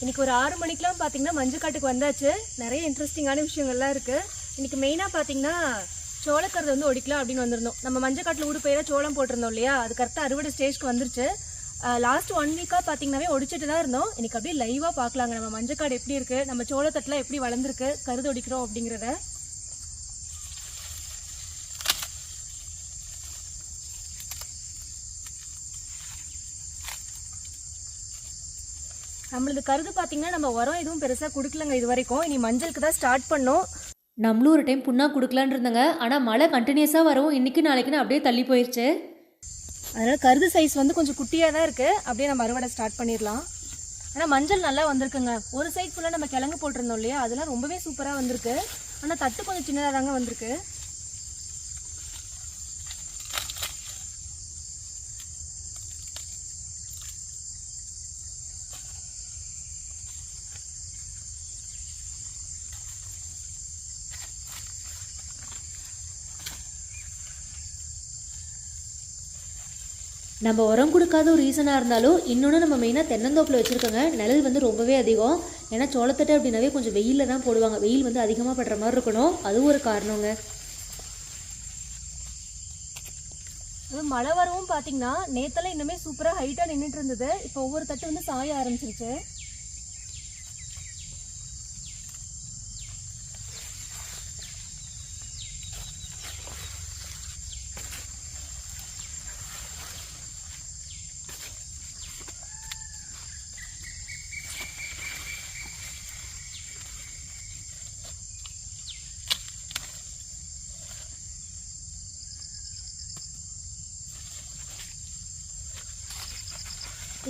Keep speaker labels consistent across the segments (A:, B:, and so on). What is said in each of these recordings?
A: இன்னைக்கு ஒரு ஆறு மணிக்கெலாம் பார்த்தீங்கன்னா மஞ்சக்காட்டுக்கு வந்தாச்சு. நிறைய இன்ட்ரெஸ்டிங்கான விஷயங்கள்லாம் இருக்குது இன்னைக்கு மெயினாக பார்த்தீங்கன்னா சோளக்கருது வந்து ஒடிக்கலாம் அப்படின்னு வந்திருந்தோம். நம்ம மஞ்சக்காட்டில் ஊடு பயிராக சோளம் போட்டிருந்தோம் இல்லையா? அது கரெக்டாக அறுவடை ஸ்டேஜ்க்கு வந்துருச்சு. லாஸ்ட் ஒன் வீக்காக பார்த்தீங்கன்னாவே ஒடிச்சிட்டு தான் இருந்தோம். இன்னைக்கு அப்படியே லைவாக பார்க்கலாங்க நம்ம மஞ்சக்காடு எப்படி இருக்குது நம்ம சோளத்தட்டில் எப்படி வளர்ந்துருக்கு? கருது ஒடிக்கிறோம் அப்படிங்கிறத. நம்மளது கருது பார்த்தீங்கன்னா நம்ம உரம் எதுவும் பெருசாக கொடுக்கலங்க இது வரைக்கும் இனி மஞ்சளுக்கு தான் ஸ்டார்ட் பண்ணோம்.
B: நம்மளும் ஒரு டைம் புண்ணா கொடுக்கலான்னு இருந்தாங்க. ஆனால் மழை கண்டினியூஸாக வரவும் இன்றைக்கி நாளைக்குன்னு அப்படியே தள்ளி போயிடுச்சு
A: அதனால் கருது சைஸ் வந்து கொஞ்சம் குட்டியாக தான் இருக்குது அப்படியே நம்ம அறுவடை ஸ்டார்ட் பண்ணிடலாம். ஆனால் மஞ்சள் நல்லா வந்திருக்குங்க. ஒரு சைட் ஃபுல்லாக நம்ம கிழங்கு போட்டிருந்தோம் இல்லையா? அதெல்லாம் ரொம்பவே சூப்பராக வந்திருக்கு. ஆனால் தட்டு கொஞ்சம் சின்னதாக தாங்க வந்திருக்கு.
B: நம்ம உரம் கொடுக்காத ஒரு ரீசனாக இருந்தாலும் இன்னொன்று நம்ம மெயினாக தென்னந்தோப்பில் வச்சுருக்கோங்க. நிழல் வந்து ரொம்பவே அதிகம். ஏன்னா சோளத்தட்டை அப்படின்னாவே கொஞ்சம் வெயிலில் தான் போடுவாங்க. வெயில் வந்து அதிகமாக படுற மாதிரி இருக்கணும். அதுவும் ஒரு காரணங்க.
A: அது மழை வரவும் பார்த்தீங்கன்னா நேத்தெல்லாம் இன்னுமே சூப்பராக ஹைட்டாக நின்றுட்டு இருந்தது. இப்போ ஒவ்வொரு தட்டு வந்து சாய ஆரம்பிச்சிருச்சு.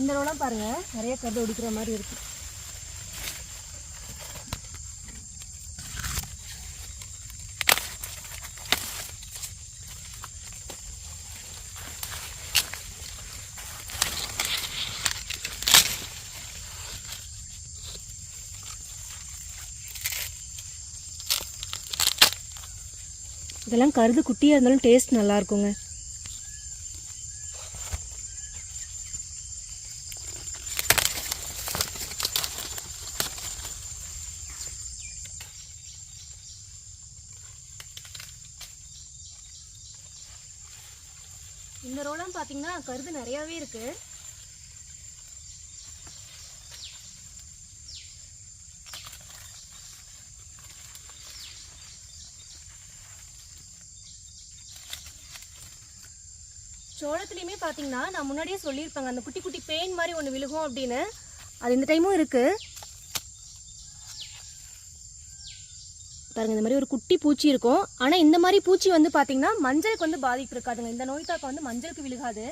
A: இந்த ரோலாம் பாருங்க நிறைய கருது ஒடிக்கிற மாதிரி இருக்கு. இதெல்லாம் கருது குட்டியாக இருந்தாலும் டேஸ்ட் நல்லா இந்த ரோலாம் பார்த்தீங்கன்னா கருது நிறையாவே இருக்கு. சோளத்துலேயுமே பார்த்தீங்கன்னா நான் முன்னாடியே சொல்லியிருப்பேங்க அந்த குட்டி குட்டி பெயின் மாதிரி ஒன்று விழுகும் அப்படின்னு. அது இந்த டைமும் இருக்கு. பாருங்க இந்த மாதிரி ஒரு குட்டி பூச்சி இருக்கும். ஆனால் இந்த மாதிரி பூச்சி வந்து பார்த்தீங்கன்னா மஞ்சளுக்கு வந்து பாதிப்பு இருக்காதுங்க இந்த நோய் தாக்கம் வந்து மஞ்சளுக்கு விழுகாது.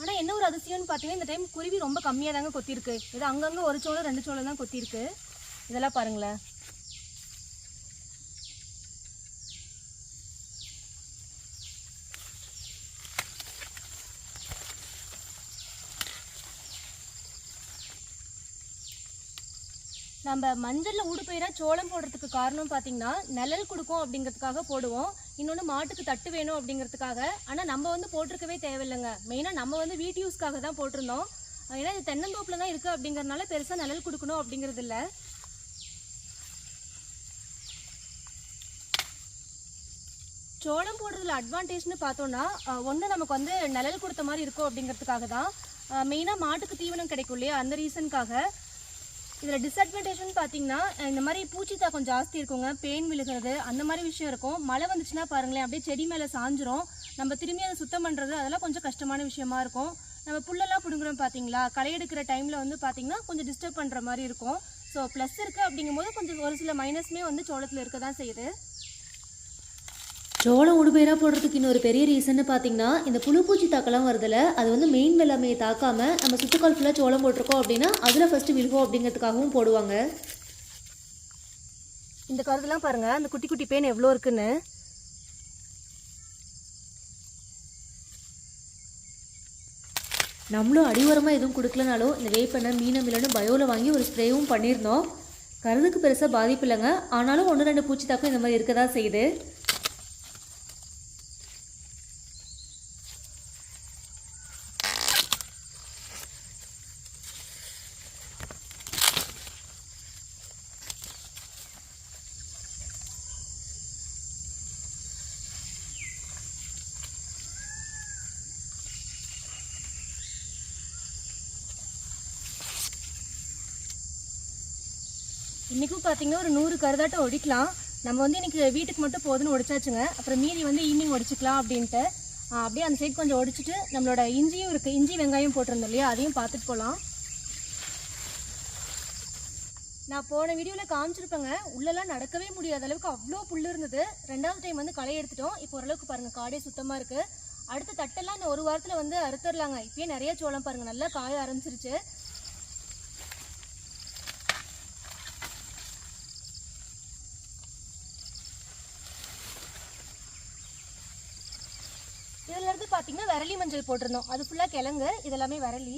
A: ஆனால் என்ன ஒரு அதிசயம்னு பார்த்தீங்கன்னா இந்த டைம் குருவி ரொம்ப கம்மியாக தாங்க கொத்திருக்கு. இது அங்கங்கே ஒரு சோளம் ரெண்டு சோளம் தான் கொத்திருக்கு. இதெல்லாம் பாருங்களேன். நம்ம மஞ்சளில் ஊடுபயிராக சோளம் போடுறதுக்கு காரணம் பார்த்தீங்கன்னா நிழல் கொடுக்கும் அப்படிங்கிறதுக்காக போடுவோம். இன்னொன்று மாட்டுக்கு தட்டு வேணும் அப்படிங்கிறதுக்காக. ஆனால் நம்ம வந்து போட்டிருக்கவே தேவையில்லைங்க. மெயினாக நம்ம வந்து வீட்டு யூஸ்க்காக தான் போட்டிருந்தோம். ஏன்னா இது தென்னந்தோப்பில் தான் இருக்குது அப்படிங்கிறதுனால பெருசாக நிழல் கொடுக்கணும் அப்படிங்கிறது இல்லை. சோளம் போடுறதுல அட்வான்டேஜ்னு பார்த்தோன்னா ஒன்று நமக்கு வந்து நிழல் கொடுத்த மாதிரி இருக்கும் அப்படிங்கிறதுக்காக தான். மெயினாக மாட்டுக்கு தீவனம் கிடைக்கும் இல்லையா? அந்த ரீசனுக்காக இதில் டிஸ்அட்வான்டேஜ்னு பார்த்தீங்கன்னா இந்த மாதிரி பூச்சி தாக்கம் ஜாஸ்தி இருக்குங்க. பெயின் விழுகிறது அந்த மாதிரி விஷயம் இருக்கும். மழை வந்துச்சுன்னா பாருங்களேன் அப்படியே செடி மேலே சாஞ்சிரும். நம்ம திரும்பி அதை சுத்தம் பண்ணுறது அதெல்லாம் கொஞ்சம் கஷ்டமான விஷயமா இருக்கும். நம்ம புல்லெல்லாம் பிடுங்குறோம் பார்த்தீங்களா களை எடுக்கிற டைமில் வந்து பார்த்தீங்கன்னா கொஞ்சம் டிஸ்டர்ப் பண்ணுற மாதிரி இருக்கும். ஸோ ப்ளஸ் இருக்குது அப்படிங்கும்போது கொஞ்சம் ஒரு சில மைனஸ்மே வந்து சோளத்தில் இருக்க தான் செய்யுது.
B: சோளம் உடுபயிராக போடுறதுக்கு இன்னொரு பெரிய ரீசன்னு பார்த்தீங்கன்னா இந்த புழு பூச்சி தாக்கெல்லாம் அது வந்து மெயின் வெள்ளாமையை தாக்காம நம்ம சுற்றுக்கால் ஃபுல்லாக சோளம் போட்டிருக்கோம் அப்படின்னா அதில் ஃபஸ்ட்டு விழுவோம் அப்படிங்கிறதுக்காகவும் போடுவாங்க.
A: இந்த கருதுலாம் பாருங்கள் அந்த குட்டி குட்டி பேன் எவ்வளோ இருக்குன்னு.
B: நம்மளும் அடிவரமாக எதுவும் கொடுக்கலனாலும் இந்த வேப்பெண்ணெய் மீனமில்லன்னு பயோவில் வாங்கி ஒரு ஸ்ப்ரேவும் பண்ணியிருந்தோம். கருதுக்கு பெருசாக பாதிப்பு இல்லைங்க. ஆனாலும் ஒன்று ரெண்டு பூச்சி தாக்கம் இந்த மாதிரி இருக்க தான் செய்யுது.
A: இன்றைக்கும் பார்த்தீங்கன்னா ஒரு நூறு கருதாட்டம் ஒடிக்கலாம். நம்ம வந்து இன்றைக்கி வீட்டுக்கு மட்டும் போதுன்னு ஒடிச்சாச்சுங்க. அப்புறம் மீதி வந்து ஈவினிங் ஒடிச்சிக்கலாம் அப்படின்ட்டு. அப்படியே அந்த சைடு கொஞ்சம் ஒடிச்சிட்டு நம்மளோட இஞ்சியும் இருக்குது இஞ்சி வெங்காயம் போட்டிருந்தோம் இல்லையா? அதையும் பார்த்துட்டு போகலாம் நான் போன வீடியோவில் காமிச்சிருப்பேங்க. உள்ளெல்லாம் நடக்கவே முடியாத அளவுக்கு அவ்வளோ புல் இருந்தது. ரெண்டாவது டைம் வந்து களை எடுத்துட்டோம். இப்போ ஓரளவுக்கு பாருங்கள் காடே சுத்தமாக இருக்குது அடுத்த தட்டெல்லாம் இந்த ஒரு வாரத்தில் வந்து அறுத்துடலாங்க. இப்பயே நிறைய சோளம் பாருங்கள் நல்லா காய ஆரம்பிச்சிருச்சு இதுல இருந்து பார்த்தீங்கன்னா பொரியல் போட்டிருந்தோம். அது ஃபுல்லாக கிழங்கு இதெல்லாமே வரலி.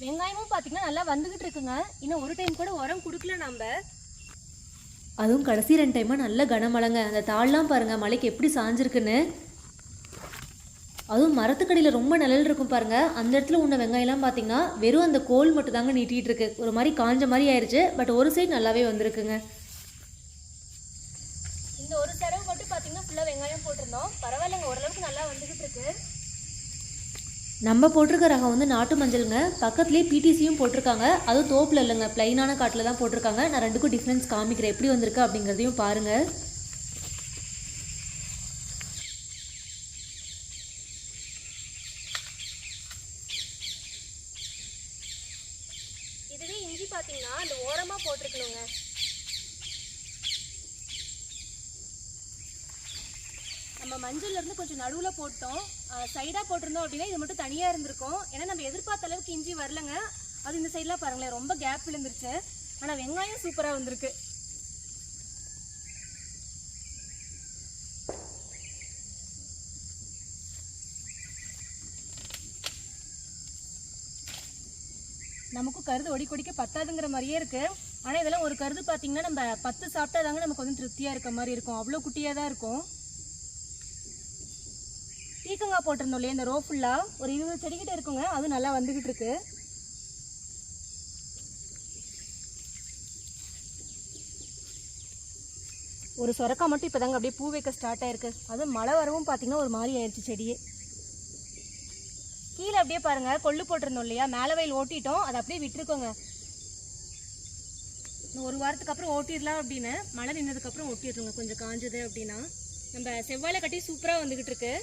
A: வெங்காயமும் பார்த்தீங்கன்னா நல்லா வந்துகிட்டு இருக்குங்க. இன்னும் ஒரு டைம் கூட உரம் கொடுக்கல நம்ம
B: அதுவும் கடைசி ரெண்டு டைமாக நல்ல கனமழைங்க. அந்த தாள்லாம் பாருங்கள் மலைக்கு எப்படி சாஞ்சிருக்குன்னு. அதுவும் மரத்துக்கடியில் ரொம்ப நிழல் இருக்கும் பாருங்க. அந்த இடத்துல உள்ள வெங்காயம்லாம் பார்த்தீங்கன்னா வெறும் அந்த கோல் மட்டும் தாங்க நீட்டிகிட்டு இருக்கு. ஒரு மாதிரி காஞ்ச மாதிரி ஆயிடுச்சு பட் ஒரு சைடு நல்லாவே வந்திருக்குங்க.
A: இந்த ஒரு தடவை மட்டும் பார்த்தீங்கன்னா ஃபுல்லாக வெங்காயம் போட்டிருந்தோம். பரவாயில்லைங்க ஓரளவுக்கு நல்லா வந்துகிட்டு இருக்கு
B: நம்ம போட்டிருக்க ரகம் வந்து நாட்டு மஞ்சளுங்க. பக்கத்துலேயே பிடிசியும் போட்டிருக்காங்க. அதுவும் தோப்பில் இல்லைங்க. ப்ளைனான காட்டில் தான் போட்டிருக்காங்க. நான் ரெண்டுக்கும் டிஃப்ரென்ஸ் காமிக்கிறேன். எப்படி வந்திருக்கு அப்படிங்கிறதையும் பாருங்கள்
A: இதுவே இஞ்சி பார்த்தீங்கன்னா அந்த ஓரமாக போட்டிருக்கணுங்க. நம்ம மஞ்சள்ல இருந்து கொஞ்சம் நடுவில் போட்டோம். சைடாக போட்டிருந்தோம் அப்படின்னா இது மட்டும் தனியாக இருந்திருக்கும். ஏன்னா நம்ம எதிர்பார்த்த அளவுக்கு இஞ்சி வரலங்க. அது இந்த சைட்லாம் பாருங்களேன் ரொம்ப கேப் விழுந்துருச்சு. ஆனால் வெங்காயம் சூப்பராக வந்திருக்கு. நமக்கும் கருது ஒடி கொடிக்க பத்தாதுங்கிற மாதிரியே இருக்கு. ஆனால் இதெல்லாம் ஒரு கருது பார்த்தீங்கன்னா நம்ம பத்து சாப்பிட்டா தாங்க நமக்கு வந்து திருப்தியாக இருக்க மாதிரி இருக்கும். அவ்வளோ குட்டியாக தான் இருக்கும். பீர்க்கங்காய் போட்டிருந்தோம் இல்லையா இந்த ரோ ஃபுல்லாக ஒரு இருபது செடிக்கிட்ட இருக்குங்க. அதுவும் நல்லா வந்துகிட்டு இருக்கு. ஒரு சொரக்கா மட்டும் இப்போதாங்க அப்படியே பூ வைக்க ஸ்டார்ட் ஆயிருக்கு. அதுவும் மழை வரவும் பார்த்தீங்கன்னா ஒரு மாதிரி ஆயிடுச்சு செடியே. கீழே அப்படியே பாருங்க கொள்ளு போட்டிருந்தோம் இல்லையா? மேலே வயல் ஓட்டிட்டோம். அதை அப்படியே விட்டுருக்கோங்க. ஒரு வாரத்துக்கு அப்புறம் ஓட்டிடலாம் அப்படின்னு. மழை நின்னதுக்கு அப்புறம் ஓட்டிடுறோங்க கொஞ்சம் காஞ்சது அப்படின்னா. நம்ம செவ்வாழை கட்டி சூப்பராக வந்துகிட்டு இருக்கு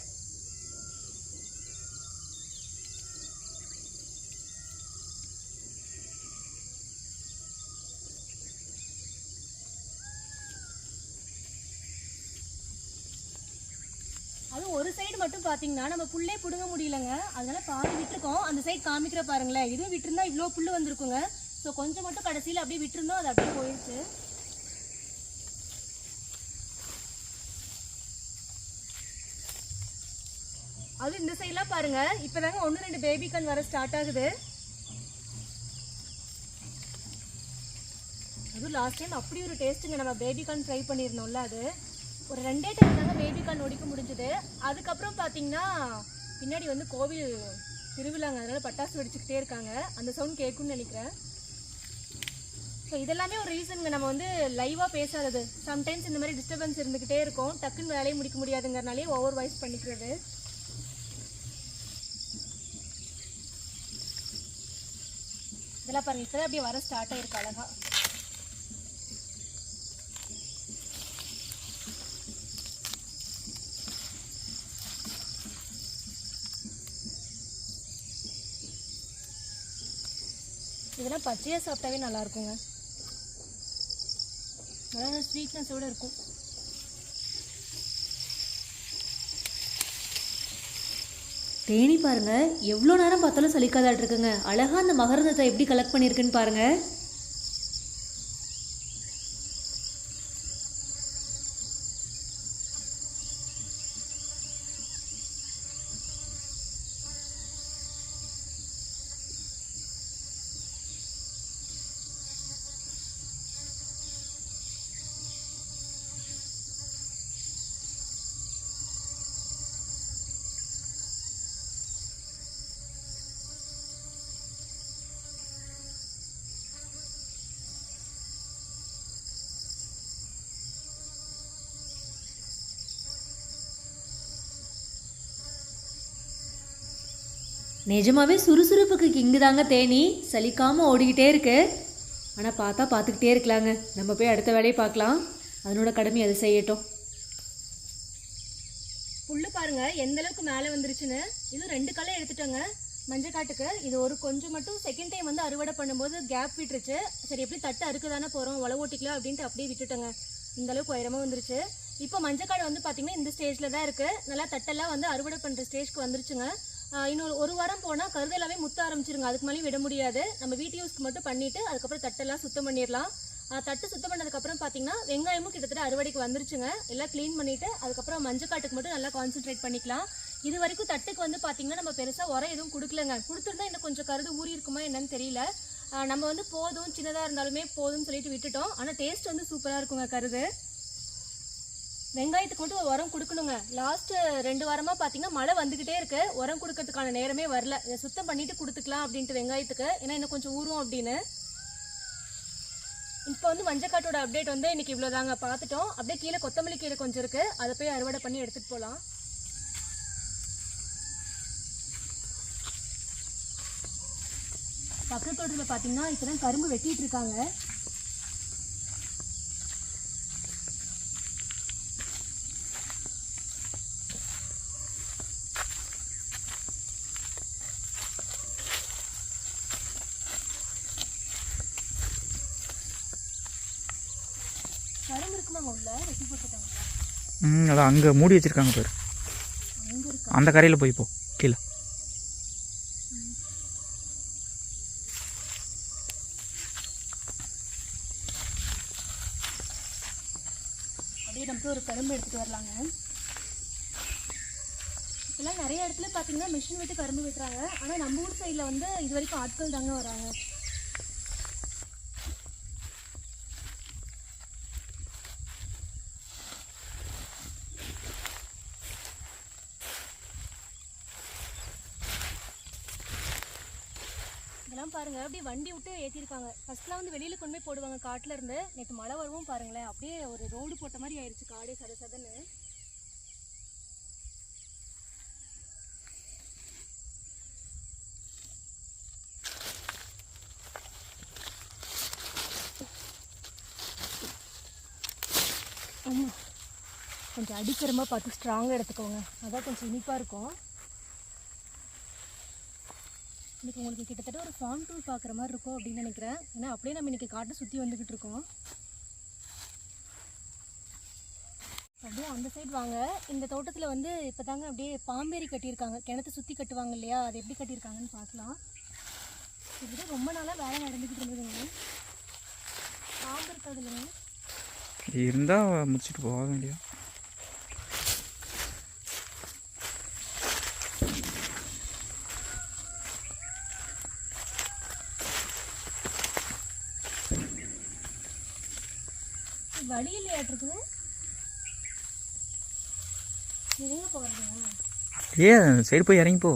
A: அதுவும் ஒரு சைடு மட்டும் பார்த்தீங்கன்னா நம்ம புல்லே பிடுங்க முடியலங்க. அதனால பாதி விட்டுருக்கோம். அந்த சைடு காமிக்கிற பாருங்களேன். இதுவும் விட்டுருந்தா இவ்வளோ புல் வந்திருக்குங்க. ஸோ கொஞ்சம் மட்டும் கடைசியில் அப்படியே விட்டுருந்தோம். அது அப்படியே போயிடுச்சு அது இந்த சைட்லாம் பாருங்க. இப்போதாங்க ஒன்று ரெண்டு பேபி கண் வர ஸ்டார்ட் ஆகுது. அதுவும் லாஸ்ட் டைம் அப்படி ஒரு டேஸ்ட்டுங்க நம்ம பேபி கார்ன் ஃப்ரை பண்ணியிருந்தோம்ல அது. ஒரு ரெண்டே டைம் தாங்க பேபி கார்ன் முடிஞ்சது. அதுக்கப்புறம் பார்த்தீங்கன்னா பின்னாடி வந்து கோவில் திருவிழாங்க. அதனால் பட்டாசு வெடிச்சுக்கிட்டே இருக்காங்க. அந்த சவுண்ட் கேட்கும்னு நினைக்கிறேன். ஸோ இதெல்லாமே ஒரு ரீசனுங்க நம்ம வந்து லைவாக பேசாதது. சம்டைம்ஸ் இந்த மாதிரி டிஸ்டர்பன்ஸ் இருந்துக்கிட்டே இருக்கும். டக்குன்னு வேலையை முடிக்க முடியாதுங்கிறனாலே ஓவர் வாய்ஸ் பண்ணிக்கிறது. இதெல்லாம் பாருங்கள் இப்போ அப்படியே வர ஸ்டார்ட் ஆகிருக்கு அழகாக இதெல்லாம் பச்சையாக சாப்பிட்டாவே நல்லா இருக்குங்க நல்லா ஸ்வீட்னஸோடு இருக்கும்.
B: தேனி பாருங்க எவ்வளோ நேரம் பார்த்தாலும் சலிக்காதாட்டு இருக்குங்க அழகாக அந்த மகரந்தத்தை எப்படி கலெக்ட் பண்ணியிருக்குன்னு பாருங்கள் நிஜமாவே சுறுசுறுப்புக்கு கிங்கு தாங்க தேனி. சலிக்காமல் ஓடிக்கிட்டே இருக்கு. ஆனால் பார்த்தா பார்த்துக்கிட்டே இருக்கலாங்க. நம்ம போய் அடுத்த வேலையை பார்க்கலாம். அதனோட கடமை அது செய்யட்டும்.
A: புல்லு பாருங்க எந்த அளவுக்கு மேலே வந்துருச்சுன்னு. இது ரெண்டு களை எடுத்துட்டோங்க. மஞ்சக்காட்டுக்கு இது ஒரு கொஞ்சம் மட்டும் செகண்ட் டைம் வந்து அறுவடை பண்ணும்போது கேப் விட்டுருச்சு. சரி எப்படி தட்டு அறுக்க தானே போகிறோம் உழவு ஓட்டிக்கலாம் அப்படின்ட்டு அப்படியே விட்டுட்டோங்க. இந்த அளவுக்கு உயரமாக வந்துருச்சு. இப்போ மஞ்சக்காடு வந்து பார்த்தீங்கன்னா இந்த ஸ்டேஜில் தான் இருக்குது நல்லா தட்டெல்லாம் வந்து அறுவடை பண்ணுற ஸ்டேஜ்க்கு வந்துருச்சுங்க. இன்னொரு ஒரு வாரம் போனால் கருது எல்லாமே முத்த ஆரம்பிச்சிருங்க. அதுக்கு மேலேயும் விட முடியாது. நம்ம வீட்டு யூஸ்க்கு மட்டும் பண்ணிவிட்டு அதுக்கப்புறம் தட்டெல்லாம் சுத்தம் பண்ணிடலாம். தட்டு சுத்தம் பண்ணதுக்கப்புறம் பார்த்தீங்கன்னா வெங்காயமும் கிட்டத்தட்ட அறுவடைக்கு வந்துருச்சுங்க. எல்லாம் க்ளீன் பண்ணிவிட்டு அதுக்கப்புறம் மஞ்சக்காட்டுக்கு மட்டும் நல்லா கான்சென்ட்ரேட் பண்ணிக்கலாம். இது வரைக்கும் தட்டுக்கு வந்து பார்த்தீங்கன்னா நம்ம பெருசாக உரம் எதுவும் கொடுக்கலங்க. கொடுத்துருந்தா இன்னும் கொஞ்சம் கருது ஊறி இருக்குமா என்னன்னு தெரியல. நம்ம வந்து போதும் சின்னதாக இருந்தாலுமே போதும்னு சொல்லிட்டு விட்டுட்டோம். ஆனால் டேஸ்ட் வந்து சூப்பராக இருக்குங்க கருது. வெங்காயத்துக்கு மட்டும் உரம் கொடுக்கணுங்க. லாஸ்ட் ரெண்டு வாரமா பாத்தீங்கன்னா மழை வந்துகிட்டே இருக்கு. உரம் கொடுக்கறதுக்கான நேரமே வரல. இதை சுத்தம் பண்ணிட்டு கொடுத்துக்கலாம் அப்படின்ட்டு வெங்காயத்துக்கு. ஏன்னா இன்னும் கொஞ்சம் ஊறும் அப்படின்னு. இப்போ வந்து மஞ்சக்காட்டோட அப்டேட் வந்து இன்னைக்கு இவ்வளோதாங்க பார்த்துட்டோம் அப்படியே கீழே கொத்தமல்லி கீழே கொஞ்சம் இருக்கு. அதை போய் அறுவடை பண்ணி எடுத்துட்டு போகலாம் பக்கத்து தோட்டத்தில் பார்த்தீங்கன்னா இப்போதான் கரும்பு வெட்டிகிட்டு இருக்காங்க கரும்பு இருக்குமாங்க உள்ள வெட்டி போட்டுருக்காங்களா
C: ம் அதான் அங்கே மூடி வச்சுருக்காங்க பேர். அந்த கரையில் போய் போ கீழே.
A: அப்படியே நம்ம ஒரு கரும்பு எடுத்துட்டு வரலாங்க. இப்பெல்லாம் நிறைய இடத்துல பார்த்தீங்கன்னா மிஷின் விட்டு கரும்பு வெட்டுறாங்க. ஆனால் நம்ம ஊர் சைடில் வந்து இது வரைக்கும் ஆட்கள் தாங்க வராங்க இதெல்லாம் பாருங்க அப்படியே வண்டி விட்டு ஏற்றிருக்காங்க ஃபர்ஸ்ட்லாம் வந்து வெளியில கொண்டு போய் போடுவாங்க காட்டுல இருந்து. நேற்று மழை வரவும் பாருங்களேன். அப்படியே ஒரு ரோடு போட்ட மாதிரி ஆயிடுச்சு காடே சத சதன்னு. கொஞ்சம் கொஞ்சம் மாதிரி பார்த்து ஸ்ட்ராங்காக எடுத்துக்கோங்க. அதான் கொஞ்சம் இனிப்பாக இருக்கும். இன்னைக்கு உங்களுக்கு கிட்டத்தட்ட ஒரு ஃபார்ம் டூர் பார்க்குற மாதிரி இருக்கும் அப்படின்னு நினைக்கிறேன். ஏன்னா அப்படியே நம்ம இன்னைக்கு காட்டை சுற்றி வந்துக்கிட்டு இருக்கோம். அப்படியே அந்த சைடு வாங்க. இந்த தோட்டத்தில் வந்து இப்போ தாங்க அப்படியே பாம்பேரி கட்டியிருக்காங்க. கிணத்து சுற்றி கட்டுவாங்க இல்லையா? அது எப்படி கட்டியிருக்காங்கன்னு பார்க்கலாம். இப்படி ரொம்ப நாளாக வேலை நடந்துக்கிட்டு இருந்ததுங்க. பாம்பு இருக்காது இல்லைங்க
C: இருந்தால் முடிச்சுட்டு போக வேண்டியது
A: ஏன் இல்லையாட்டிருக்குது போகிறதுங்க
C: சைடு போய் இறங்கி போ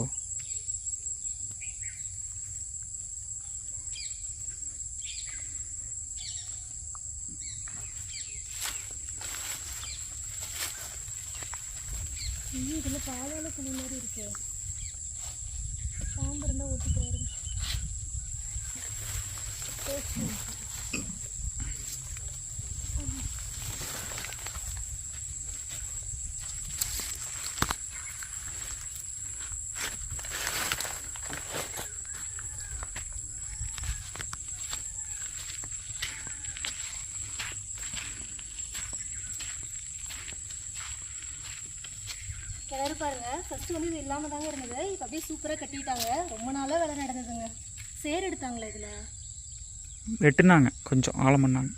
A: ஐயோ இதில் பாதாள குழி மாதிரி இருக்கு பாம்பு இருந்தால் ஓட்டிக்கிறாரு கிணறு ஃபர்ஸ்ட் வந்து இது இல்லாம தாங்க இருந்தது. இப்போ அப்படியே சூப்பராக கட்டிட்டாங்க. ரொம்ப நாளாக வேலை நடந்ததுங்க. சேர் எடுத்தாங்களே இதில்?
C: வெட்டுனாங்க. கொஞ்சம் ஆழம் பண்ணாங்க.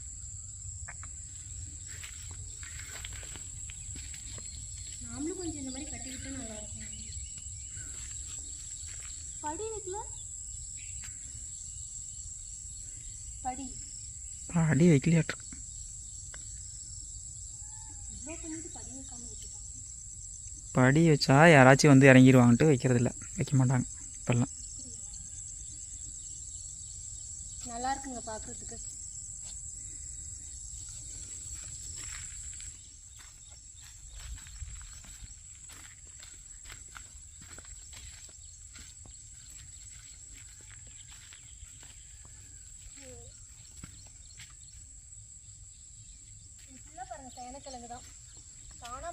A: நாமளும் கொஞ்சம் இந்த மாதிரி கட்டிக்கிட்டு நல்லா இருக்கும். படி இருக்குல்ல படி.
C: அடி வைக்கலையாட்ருக்கு
A: இவ்வளோ பண்ணிட்டு படி வைக்காம விட்டுட்டாங்க
C: படி வச்சா யாராச்சும் வந்து இறங்கிடுவாங்கன்ட்டு வைக்கிறதில்ல. வைக்க மாட்டாங்க. இப்போல்லாம்.
A: நல்லா இருக்குங்க பார்க்குறதுக்கு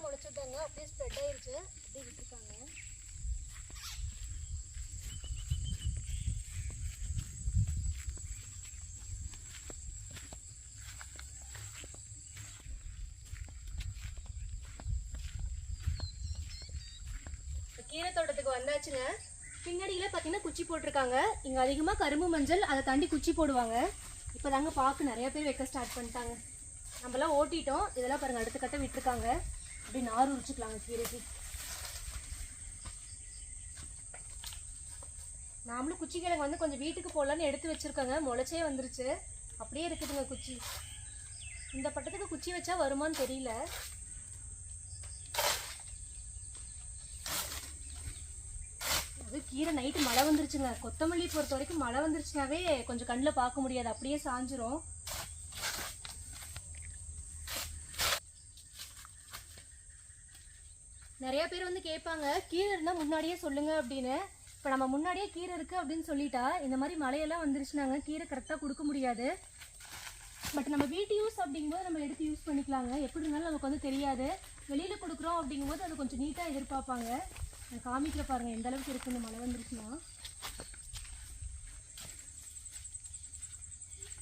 A: தானாக அப்படியே ஸ்ப்ரெட் ஆயிடுச்சு அப்படியே விட்டுருக்காங்க கீரை தோட்டத்துக்கு வந்தாச்சுங்க. பின்னாடியில் பார்த்தீங்கன்னா குச்சி போட்டிருக்காங்க. இங்கே அதிகமாக கரும்பு மஞ்சள் அதை தாண்டி குச்சி போடுவாங்க. இப்போ தாங்க பாக்கு நிறைய பேர் வைக்க ஸ்டார்ட் பண்ணிட்டாங்க. நம்மலாம் ஓட்டிட்டோம். இதெல்லாம் பாருங்க அடுத்த கட்ட விட்டுருக்காங்க. அப்படியே நார் உரிச்சுக்கலாங்க கீரைக்கு. நாமளும் குச்சி கிழங்கு வந்து கொஞ்சம் வீட்டுக்கு போடலான்னு எடுத்து வச்சிருக்கோங்க. முளைச்சே வந்துருச்சு. அப்படியே இருக்குதுங்க குச்சி. இந்த பட்டத்துக்கு குச்சி வச்சா வருமான்னு தெரியல. அது கீரை நைட்டு மழை வந்துருச்சுங்க. கொத்தமல்லி பொறுத்த வரைக்கும் மழை வந்துருச்சுனாவே கொஞ்சம் கண்ணில் பார்க்க முடியாது. அப்படியே சாஞ்சிரும். நிறைய பேர் வந்து கேட்பாங்க கீரை இருந்தால் முன்னாடியே சொல்லுங்க அப்படின்னு. இப்போ நம்ம முன்னாடியே கீரை இருக்கு அப்படின்னு சொல்லிட்டா இந்த மாதிரி மழையெல்லாம் வந்துருச்சுனாங்க கீரை கரெக்டாக கொடுக்க முடியாது. பட் நம்ம வீட்டு யூஸ் அப்படிங்கும்போது நம்ம எடுத்து யூஸ் பண்ணிக்கலாங்க. எப்படி இருந்தாலும் நமக்கு வந்து தெரியாது. வெளியில் கொடுக்குறோம் அப்படிங்கும்போது அது கொஞ்சம் நீட்டாக எதிர்பார்ப்பாங்க. நான் காமிக்கிற பாருங்கள் எந்த அளவுக்கு இருக்குன்னு மழை வந்துருச்சுன்னா.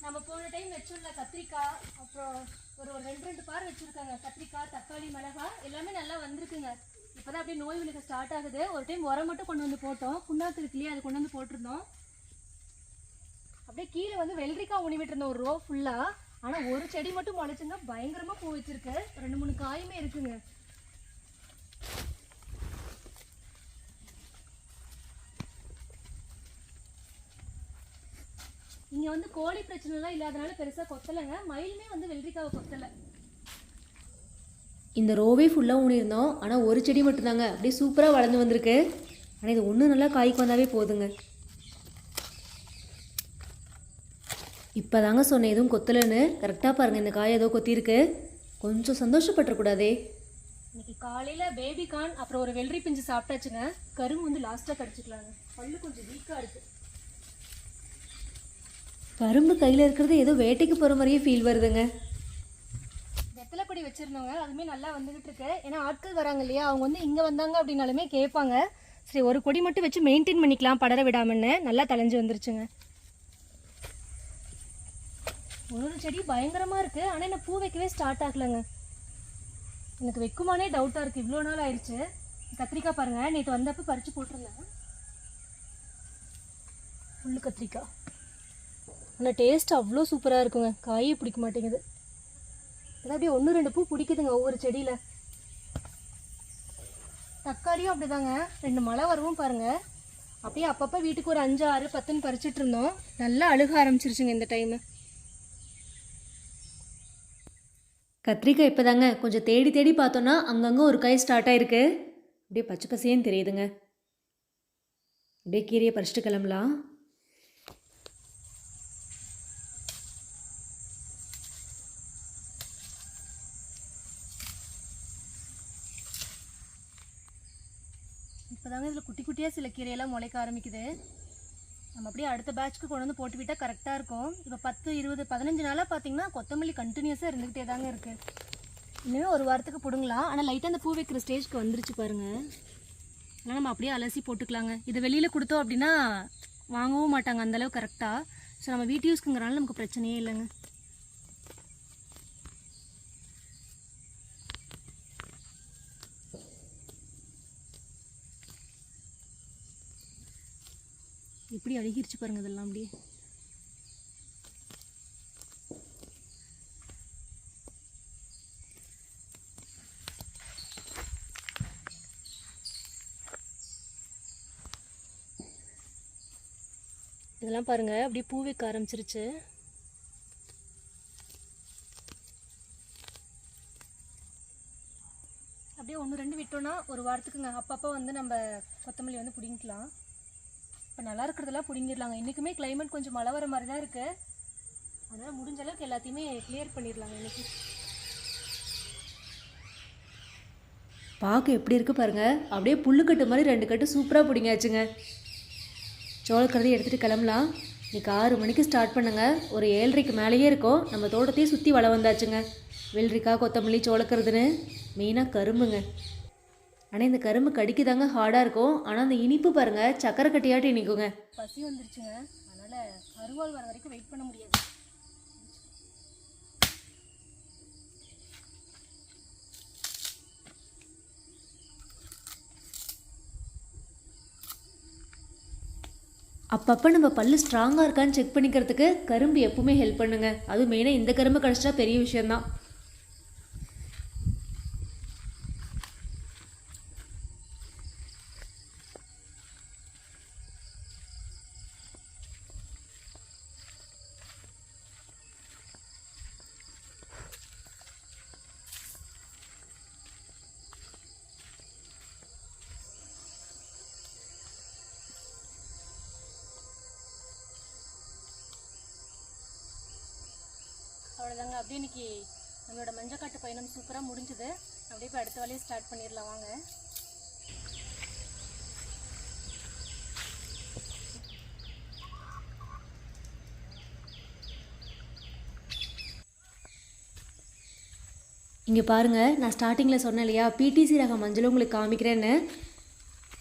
A: நம்ம போன டைம் வச்சுள்ள கத்திரிக்காய் அப்புறம் ஒரு ஒரு ரெண்டு ரெண்டு பார் வச்சுருக்காங்க. கத்திரிக்காய் தக்காளி மிளகாய் எல்லாமே நல்லா வந்திருக்குங்க. இப்போதான் அப்படியே நோய் விழுக்க ஸ்டார்ட் ஆகுது. ஒரு டைம் உரம் மட்டும் கொண்டு வந்து போட்டோம். புண்ணாக்கு இருக்கு இல்லையா? அது கொண்டு வந்து போட்டிருந்தோம். அப்படியே கீழே வந்து வெள்ளரிக்காய் ஊனி விட்டுருந்தோம் ஒரு ரோ ஃபுல்லாக ஆனால் ஒரு செடி மட்டும் முளைச்சுங்க பயங்கரமாக பூ வச்சிருக்கு. ரெண்டு மூணு காயுமே இருக்குங்க. இங்கே வந்து கோழி பிரச்சனைலாம் இல்லாதனால பெருசாக கொத்தலைங்க. மயிலுமே வந்து வெள்ளரிக்காவை கொத்தலை.
B: இந்த ரோவே ஃபுல்லாக ஊனியிருந்தோம். ஆனால் ஒரு செடி மட்டும்தாங்க. அப்படியே சூப்பராக வளர்ந்து வந்திருக்கு. ஆனால் இது ஒன்று நல்லா காய்க்கு வந்தாவே போதுங்க. இப்போ தாங்க சொன்னேன் எதுவும் கொத்தலைன்னு. கரெக்டாக பாருங்கள் இந்த காய் ஏதோ கொத்திருக்கு கொஞ்சம் சந்தோஷப்பட்டுறக்கூடாதே
A: இன்னைக்கு காலையில் பேபி கார்ன் அப்புறம் ஒரு வெள்ளரி பிஞ்சு சாப்பிட்டாச்சுங்க. கரும்பு வந்து லாஸ்ட்டாக கடிச்சிக்கலாங்க. பல்லு கொஞ்சம் வீக்காக இருக்குது
B: கரும்பு கையில் இருக்கிறது ஏதோ வேட்டைக்கு போகிற மாதிரியே ஃபீல் வருதுங்க.
A: வெத்தலைப்பொடி வச்சுருந்தவங்க. அதுவுமே நல்லா வந்துகிட்டு இருக்கு ஏன்னா ஆட்கள் வராங்க இல்லையா? அவங்க வந்து இங்கே வந்தாங்க அப்படின்னாலுமே கேட்பாங்க. சரி ஒரு கொடி மட்டும் வச்சு மெயின்டைன் பண்ணிக்கலாம் படர விடாமன்னு. நல்லா தலைஞ்சு வந்துருச்சுங்க. ஒரு ஒரு செடி பயங்கரமாக இருக்குது ஆனால் என்ன பூ வைக்கவே ஸ்டார்ட் ஆகலைங்க. எனக்கு வைக்குமானே டவுட்டாக இருக்குது இவ்வளோ நாள் ஆயிடுச்சு கத்திரிக்காய் பாருங்கள் நேற்று வந்தப்போ பறித்து போட்டிருந்தேன். புல்லு கத்திரிக்காய். ஆனால் டேஸ்ட் அவ்வளோ சூப்பராக இருக்குங்க. காயே பிடிக்க மாட்டேங்குது. அது அப்படியே ஒன்று ரெண்டு பூ பிடிக்குதுங்க ஒவ்வொரு செடியில். தக்காளியும் அப்படிதாங்க. ரெண்டு மழை வரவும் பாருங்கள் அப்படியே அப்பப்போ வீட்டுக்கு ஒரு அஞ்சு ஆறு பத்துன்னு பறிச்சுட்டு இருந்தோம். நல்லா அழுக ஆரம்பிச்சிருச்சுங்க இந்த டைமு
B: கத்திரிக்காய் இப்போ தாங்க கொஞ்சம் தேடி தேடி பார்த்தோன்னா அங்கங்கே ஒரு காய் ஸ்டார்ட் ஆகிருக்கு அப்படியே பச்சை பசேன்னு தெரியுதுங்க. அப்படியே கீரையை பறிச்சுட்டு கிளம்பலாம்.
A: இப்போதாங்க இதில் குட்டி குட்டியாக சில கீரையெல்லாம் முளைக்க ஆரம்பிக்குது. நம்ம அப்படியே அடுத்த பேட்ச்க்கு கொண்டு வந்து போட்டு விட்டால் கரெக்டாக இருக்கும். இப்போ பத்து இருபது பதினஞ்சு நாளாக பார்த்தீங்கன்னா கொத்தமல்லி கண்டினியூஸாக இருந்துக்கிட்டே தாங்க இருக்குது இன்னுமே ஒரு வாரத்துக்கு பிடுங்கலாம். ஆனால் லைட்டாக அந்த பூ வைக்கிற ஸ்டேஜ்க்கு வந்துருச்சு பாருங்கள் ஆனால் நம்ம அப்படியே அலசி போட்டுக்கலாங்க. இது வெளியில் கொடுத்தோம் அப்படின்னா வாங்கவும் மாட்டாங்க. அந்தளவு கரெக்டாக ஸோ நம்ம வீட்டு யூஸ்க்குங்கிறனால நமக்கு பிரச்சனையே இல்லைங்க. எப்படி அழுகிருச்சு பாருங்க இதெல்லாம் அப்படியே. இதெல்லாம் பாருங்க அப்படியே பூ வைக்க ஆரம்பிச்சிருச்சு. அப்படியே ஒன்று ரெண்டு விட்டோம்னா ஒரு வாரத்துக்குங்க. அப்பப்போ வந்து நம்ம கொத்தமல்லி வந்து பிடிங்கிக்கலாம். இப்போ நல்லா இருக்கிறதெல்லாம் பிடுங்கிடலாங்க. இன்றைக்குமே கிளைமேட் கொஞ்சம் மழை வர மாதிரி தான் இருக்குது அதனால் முடிஞ்ச அளவுக்கு எல்லாத்தையுமே கிளியர் பண்ணிடலாங்க இன்றைக்கி
B: பார்க்க எப்படி இருக்குது பாருங்கள் அப்படியே புல்லுக்கட்டு மாதிரி ரெண்டு கட்டு சூப்பராக பிடிங்காச்சுங்க சோளக்கறதை எடுத்துகிட்டு கிளம்பலாம். இன்றைக்கி ஆறு மணிக்கு ஸ்டார்ட் பண்ணுங்கள் ஒரு ஏழரைக்கு மேலேயே இருக்கும். நம்ம தோட்டத்தையே சுற்றி வள வந்தாச்சுங்க. வெள்ளரிக்காய் கொத்தமல்லி சோளக்கிறதுன்னு மெயினாக கரும்புங்க. ஆனால் இந்த கரும்பு கடிக்குதாங்க ஹார்டாக இருக்கும். ஆனால் அந்த இனிப்பு பாருங்கள் சக்கரை கட்டியாட்டி இனிக்குங்க.
A: பசி வந்துருச்சுங்க. அதனால அருவாள் வர வரைக்கும் வெயிட் பண்ண முடியாது.
B: அப்பப்போ நம்ம பல்லு ஸ்ட்ராங்காக இருக்கான்னு செக் பண்ணிக்கிறதுக்கு கரும்பு எப்பவுமே ஹெல்ப் பண்ணுங்க. அதுவும் மெயினாக இந்த கரும்பு கிடச்சிட்டா பெரிய விஷயம்தான்.
A: அப்படியே இன்னைக்கு நம்மளோட மஞ்சக்காட்டு பயணம் சூப்பராக முடிஞ்சுது. அப்படியே இப்போ அடுத்த வேலையை ஸ்டார்ட் பண்ணிடலாம் வாங்க.
B: இங்கே பாருங்கள் நான் ஸ்டார்டிங்கில் சொன்னேன் இல்லையா பிடிசி ரக மஞ்சள் உங்களுக்கு காமிக்கிறேன்னு.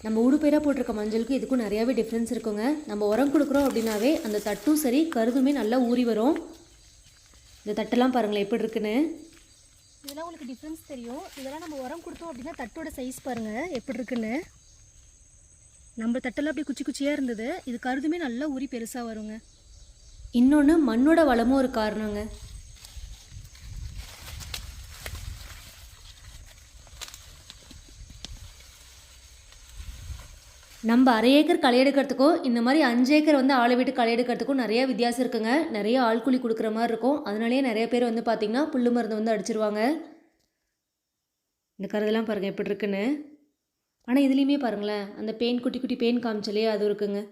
B: நம்ம உடுப்பேராக போட்டிருக்க மஞ்சளுக்கும் இதுக்கும் நிறையாவே டிஃப்ரென்ஸ் இருக்குங்க. நம்ம உரம் கொடுக்குறோம் அப்படின்னாவே அந்த தட்டும் சரி கருதுமே நல்லா ஊறி வரும். இந்த தட்டெல்லாம் பாருங்களேன் எப்படி இருக்குன்னு?
A: இதெல்லாம் உங்களுக்கு டிஃப்ரென்ஸ் தெரியும். இதெல்லாம் நம்ம உரம் கொடுத்தோம் அப்படின்னா தட்டோட சைஸ் பாருங்கள் எப்படி இருக்குன்னு. நம்ம தட்டெல்லாம் அப்படியே குச்சி குச்சியாக இருந்தது. இது கருதுமே நல்லா ஊறி பெருசாக வருங்க.
B: இன்னொன்று மண்ணோட வளமும் ஒரு காரணங்க. நம்ம அரை ஏக்கர் களை எடுக்கிறதுக்கும் இந்த மாதிரி அஞ்சு ஏக்கர் வந்து ஆளை விட்டு களை எடுக்கிறதுக்கும் நிறைய வித்தியாசம் இருக்குங்க. நிறைய ஆள்கூலி கொடுக்குற மாதிரி இருக்கும். அதனாலேயே நிறைய பேர் வந்து பார்த்திங்கன்னா புல்லு மருந்து வந்து அடிச்சிருவாங்க. இந்த கருதெல்லாம் பாருங்கள் எப்படி இருக்குன்னு. ஆனால் இதுலேயுமே பாருங்களேன் அந்த பெயின் குட்டி குட்டி பெயின் காமிச்சலே அது இருக்குங்க.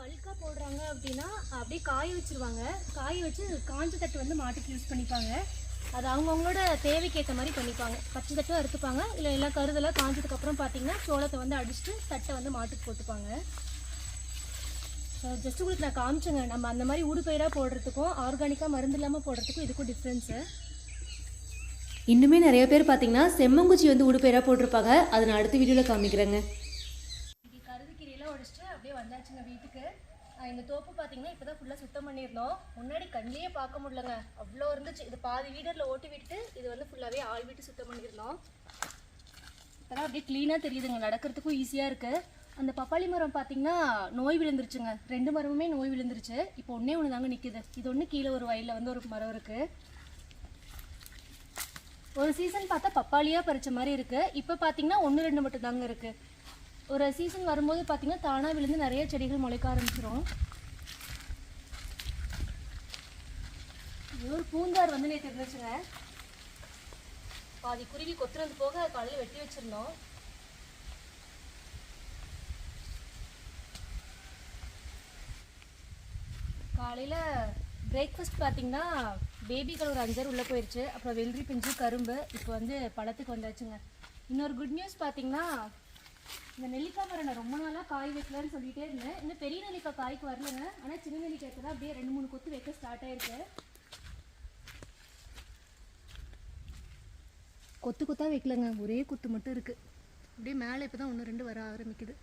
A: பல்காக போடுறாங்க அப்படின்னா அப்படியே காய வச்சிருவாங்க. காய வச்சு காஞ்ச தட்டு வந்து மாட்டுக்கு யூஸ் பண்ணிப்பாங்க. அது அவங்கவுங்களோட தேவைக்கு ஏற்ற மாதிரி பண்ணிப்பாங்க. பச்சை தட்டும் அறுத்துப்பாங்க. இல்லை எல்லாம் கருதெல்லாம் காஞ்சதுக்கப்புறம் பார்த்தீங்கன்னா சோளத்தை வந்து அடிச்சுட்டு தட்டை வந்து மாட்டுக்கு போட்டுப்பாங்க. ஜஸ்ட் உங்களுக்கு நான் காமிச்சேங்க. நம்ம அந்த மாதிரி ஊடுபயிராக போடுறதுக்கும் ஆர்கானிக்காக மருந்து இல்லாமல் போடுறதுக்கும் இதுக்கும் டிஃப்ரென்ஸு
B: இன்னுமே நிறைய பேர் பார்த்தீங்கன்னா செம்மங்குச்சி வந்து உடுப்பேராக போட்டிருப்பாங்க. அதை நான் அடுத்த வீடியோவில் காமிக்கிறேங்க
A: இன்னைக்கு கருதுக்கீரையெல்லாம் உடைச்சிட்டு அப்படியே வந்தாச்சுங்க வீட்டுக்கு ஆஹ் இந்த தோப்பு பார்த்தீங்கன்னா இப்போ தான் ஃபுல்லாக சுத்தம் பண்ணியிருந்தோம். முன்னாடி கண்ணிலேயே பார்க்க முடியலங்க. அவ்வளோ இருந்துச்சு. இது பாதி வீடரில் ஓட்டி விட்டு இது வந்து ஃபுல்லாகவே ஆள் விட்டு சுத்தம் பண்ணியிருந்தோம். இப்போதான் அப்படியே க்ளீனாக தெரியுதுங்க. நடக்கிறதுக்கும் ஈஸியாக இருக்குது அந்த பப்பாளி மரம் பார்த்தீங்கன்னா நோய் விழுந்துருச்சுங்க. ரெண்டு மரமுமே நோய் விழுந்துருச்சு. இப்போ ஒன்றே ஒன்று தாங்க நிற்கிது இது ஒன்று கீழே ஒரு வயலில் வந்து ஒரு மரம் இருக்குது ஒரு சீசன் பார்த்தா பப்பாளியாக பறிச்ச மாதிரி இருக்குது இப்போ பார்த்தீங்கன்னா ஒன்று ரெண்டு மட்டும் தாங்க இருக்குது ஒரு சீசன் வரும்போது பார்த்திங்கன்னா தானாக விழுந்து நிறைய செடிகள் முளைக்க ஆரம்பிச்சிடும் ஒரு பூந்தார் வந்து நேற்று இருந்துச்சுங்க பாதி குருவி கொத்துறது போக காலையில் வெட்டி வச்சிருந்தோம். காலையில் பிரேக்ஃபாஸ்ட் பார்த்திங்கன்னா பேபிகள் ஒரு அஞ்சாறு உள்ளே போயிடுச்சு அப்புறம் வெள்ளரி பிஞ்சு கரும்பு. இப்போ வந்து பழத்துக்கு வந்தாச்சுங்க. இன்னொரு குட் நியூஸ் பார்த்திங்கன்னா இந்த நெல்லிக்காய் மரம் நான் ரொம்ப நாளாக காய் வைக்கலன்னு சொல்லிட்டே இருந்தேன். இன்னும் பெரிய நெல்லிக்காய் காய்க்கு வரலங்க ஆனால் சின்ன நெல்லிக்காய்க்கு தான் அப்படியே ரெண்டு மூணு கொத்து வைக்க ஸ்டார்ட் ஆயிருக்கு. கொத்து கொத்தாக வைக்கலங்க. ஒரே கொத்து மட்டும் இருக்குது அப்படியே மேலே இப்போ தான் ஒன்று ரெண்டு வர ஆரம்பிக்குது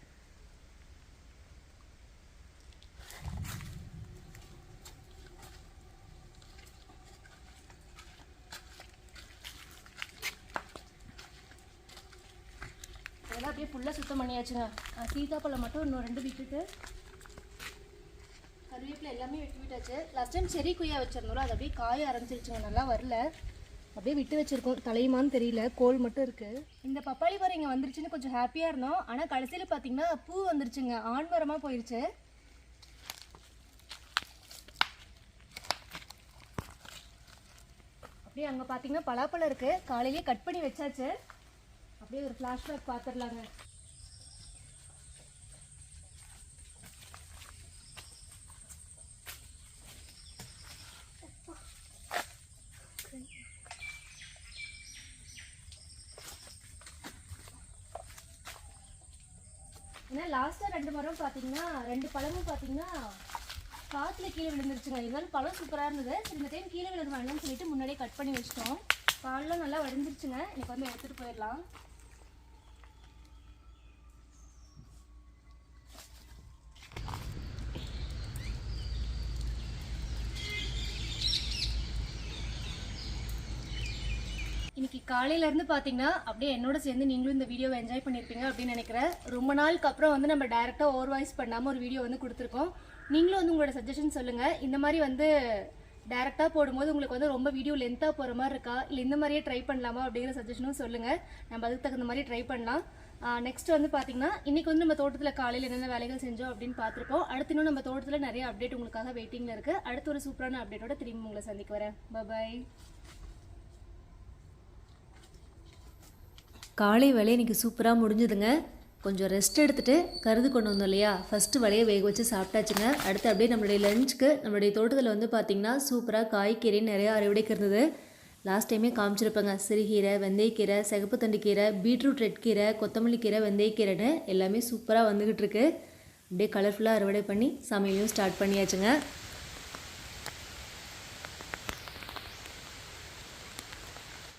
A: அதெல்லாம் அப்படியே ஃபுல்லாக சுத்தம் பண்ணியாச்சுங்க. சீதாப்பழம் மட்டும் இன்னும் ரெண்டு விட்டுட்டு கருவேப்பிலை எல்லாமே விட்டு விட்டாச்சு. லாஸ்ட் டைம் செரி குய்யா வச்சுருந்தோம்ல அது அப்படியே காய ஆரம்பிச்சிருச்சுங்க நல்லா வரல. அப்படியே விட்டு வச்சுருக்கோம். தலையுமான்னு தெரியல. கோல் மட்டும் இருக்குது இந்த பப்பாளி மரம் இங்கே வந்துருச்சுன்னு கொஞ்சம் ஹாப்பியாக இருந்தோம். ஆனால் கடைசியில் பார்த்தீங்கன்னா பூ வந்துருச்சுங்க. ஆண் மரமாக போயிடுச்சு அப்படியே அங்கே பார்த்தீங்கன்னா பலாப்பழம் இருக்குது காலையிலேயே கட் பண்ணி வச்சாச்சு. அப்படியே ஒரு ஃப்ளாஷ்பேக் பார்த்துடலாங்க ஏன்னா லாஸ்ட்டாக ரெண்டு மரம் பார்த்தீங்கன்னா ரெண்டு பழமும் பார்த்தீங்கன்னா காற்றுல கீழே விழுந்துருச்சுங்க. இருந்தாலும் பழம் சூப்பராக இருந்தது. சரி இந்த டைம் கீழே விழுந்து வேண்டாம்னு சொல்லிட்டு முன்னாடியே கட் பண்ணி வச்சிட்டோம். பாலெலாம் நல்லா வடிஞ்சிருச்சுங்க. எனக்கு வந்து எடுத்துகிட்டு போயிடலாம். காலையிலேருந்து காலையில இருந்து பாத்தீங்கன்னா அப்படியே என்னோட சேர்ந்து நீங்களும் இந்த வீடியோவை என்ஜாய் பண்ணியிருப்பீங்க அப்படின்னு நினைக்கிறேன். ரொம்ப நாளுக்கு அப்புறம் வந்து நம்ம டைரக்டா ஓவர் வாய்ஸ் பண்ணாம ஒரு வீடியோ வந்து கொடுத்துருக்கோம். நீங்களும் வந்து உங்களோட சஜஷன் சொல்லுங்க. இந்த மாதிரி வந்து டைரக்டா போடும்போது உங்களுக்கு வந்து ரொம்ப வீடியோ லென்த்தா போற மாதிரி இருக்கா? இல்ல இந்த மாதிரியே ட்ரை பண்ணலாமா? அப்படிங்கிற சஜஷனும் சொல்லுங்க. நம்ம அதுக்கு தகுந்த மாதிரி ட்ரை பண்ணலாம். நெக்ஸ்ட் வந்து பாத்தீங்கன்னா இன்னைக்கு வந்து நம்ம தோட்டத்துல காலையில என்னென்ன வேலைகள் செஞ்சோம் அப்படின்னு பார்த்துருப்போம் அடுத்து இன்னும் நம்ம தோட்டத்துல நிறைய அப்டேட் உங்களுக்காக வெயிட்டிங்ல இருக்கு. அடுத்து ஒரு சூப்பரான அப்டேட்டோட திரும்பி உங்களை சந்திக்க வரேன். பாய்
B: காலை வேலையை இன்றைக்கி சூப்பராக முடிஞ்சுதுங்க. கொஞ்சம் ரெஸ்ட் எடுத்துகிட்டு கருது கொண்டு வந்தோம் இல்லையா? ஃபஸ்ட்டு வலையை வேக வச்சு சாப்பிட்டாச்சுங்க. அடுத்து அப்படியே நம்மளுடைய லஞ்சுக்கு நம்மளுடைய தோட்டத்தில் வந்து பார்த்திங்கன்னா சூப்பராக காய்கறி நிறையா அறுவடைக்கு இருந்தது லாஸ்ட் டைமே காமிச்சிருப்பேங்க. சிறுகீரை வெந்தயக்கீரை சிகப்பு தண்டுக்கீரை பீட்ரூட் ரெட் கீரை கொத்தமல்லி கீரை வெந்தயக்கீரைன்னு எல்லாமே சூப்பராக வந்துக்கிட்டு இருக்கு அப்படியே கலர்ஃபுல்லாக அறுவடை பண்ணி சமையலையும் ஸ்டார்ட் பண்ணியாச்சுங்க.